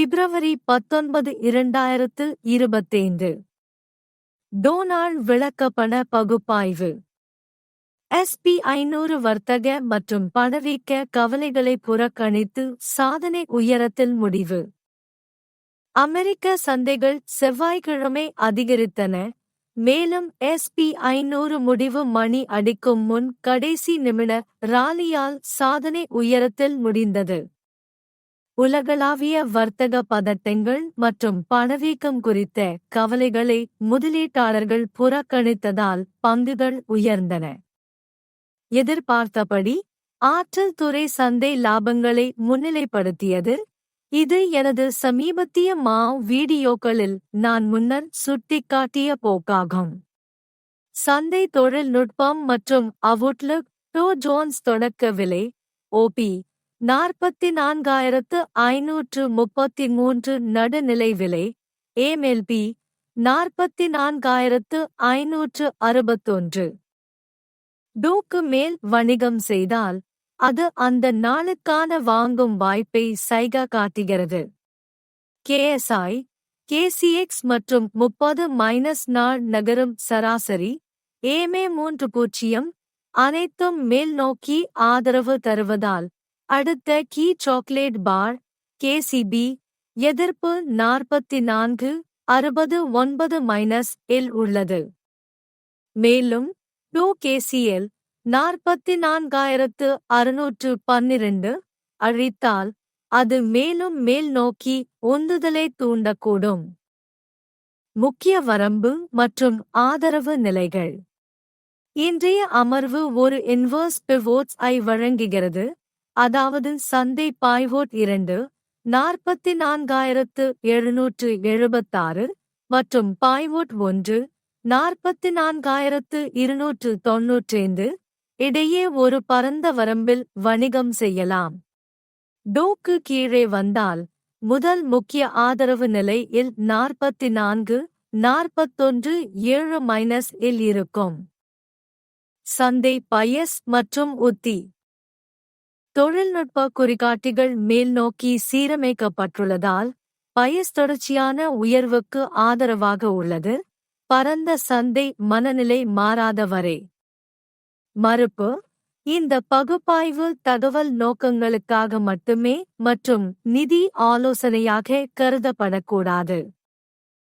பிப்ரவரி பத்தொன்பது இரண்டாயிரத்து இருபத்தைந்து. டோனால்ட் விளக்கப்பண பகுப்பாய்வு. எஸ்பி ஐநூறு வர்த்தக மற்றும் பணவீக்க கவலைகளை புறக்கணித்து சாதனை உயரத்தில் முடிவு. அமெரிக்க சந்தைகள் செவ்வாய்க்கிழமை அதிகரித்தன. மேலும் எஸ்பி ஐநூறு முடிவு மணி அடிக்கும் முன் கடைசி நிமிட ராலியால் சாதனை உயரத்தில் முடிந்தது. உலகளாவிய வர்த்தக பதட்டங்கள் மற்றும் பணவீக்கம் குறித்த கவலைகளை முதலீட்டாளர்கள் புறக்கணித்ததால் பங்குகள் உயர்ந்தன. எதிர்பார்த்தபடி ஆற்றல் துறை சந்தை லாபங்களை முன்னிலைப்படுத்தியது. இது எனது சமீபத்திய மா வீடியோக்களில் நான் முன்னர் சுட்டிக்காட்டிய போக்காகும். சந்தை தொழில்நுட்பம் மற்றும் அவுட்லுக் டோ ஜோன்ஸ் தொடக்க விலை ஓபி நாற்பத்தி நான்காயிரத்து ஐநூற்று முப்பத்தி மூன்று நடுநிலை விலை ஏமெல்பி நாற்பத்தி நான்காயிரத்து ஐநூற்று அறுபத்தொன்று. டூக்கு மேல் வணிகம் செய்தால் அது அந்த நாளுக்கான வாங்கும் வாய்ப்பை சைகா காட்டுகிறது. கேஎஸ்ஐ கேசிஎக்ஸ் மற்றும் முப்பது மைனஸ் நாள் நகரும் சராசரி ஏமே மூன்று பூஜ்ஜியம் அனைத்தும் மேல் நோக்கி ஆதரவு தருவதால் அடுத்த கீ சாக்லேட் பார் கேசிபி எதிர்ப்பு நாற்பத்தி நான்கு அறுபது ஒன்பது மைனஸ் இல் உள்ளது. மேலும் டூ கேசிஎல் நாற்பத்தி நான்காயிரத்து அறுநூற்று பன்னிரண்டு அழித்தால் அது மேலும் மேல் நோக்கி உந்துதலை தூண்டக்கூடும். முக்கிய வரம்பு மற்றும் ஆதரவு நிலைகள். இன்றைய அமர்வு ஒரு இன்வர்ஸ் பிவோட்ஸ் ஐ வழங்குகிறது. அதாவது சந்தை பாய்வோட் இரண்டு நாற்பத்தி நான்காயிரத்து எழுநூற்று எழுபத்தாறு மற்றும் பாய்வோட் ஒன்று நாற்பத்தி நான்காயிரத்து இருநூற்று தொன்னூற்றைந்து இடையே ஒரு பரந்த வரம்பில் வணிகம் செய்யலாம். டோக்கு கீழே வந்தால் முதல் முக்கிய ஆதரவு நிலை இல் நாற்பத்தி நான்கு நாற்பத்தொன்று ஏழு மைனஸ் இல் இருக்கும். சந்தை பயஸ் மற்றும் உத்தி. தொழில்நுட்ப குறிகாட்டிகள் மேல் நோக்கி சீரமைக்கப்பட்டுள்ளதால் பயஸ் தொடர்ச்சியான உயர்வுக்கு ஆதரவாக உள்ளது. பரந்த சந்தை மனநிலை மாறாத வரை மறுப்பு இந்த பகுப்பாய்வு தகவல் நோக்கங்களுக்காக மட்டுமே மற்றும் நிதி ஆலோசனையாக கருதப்படக்கூடாது.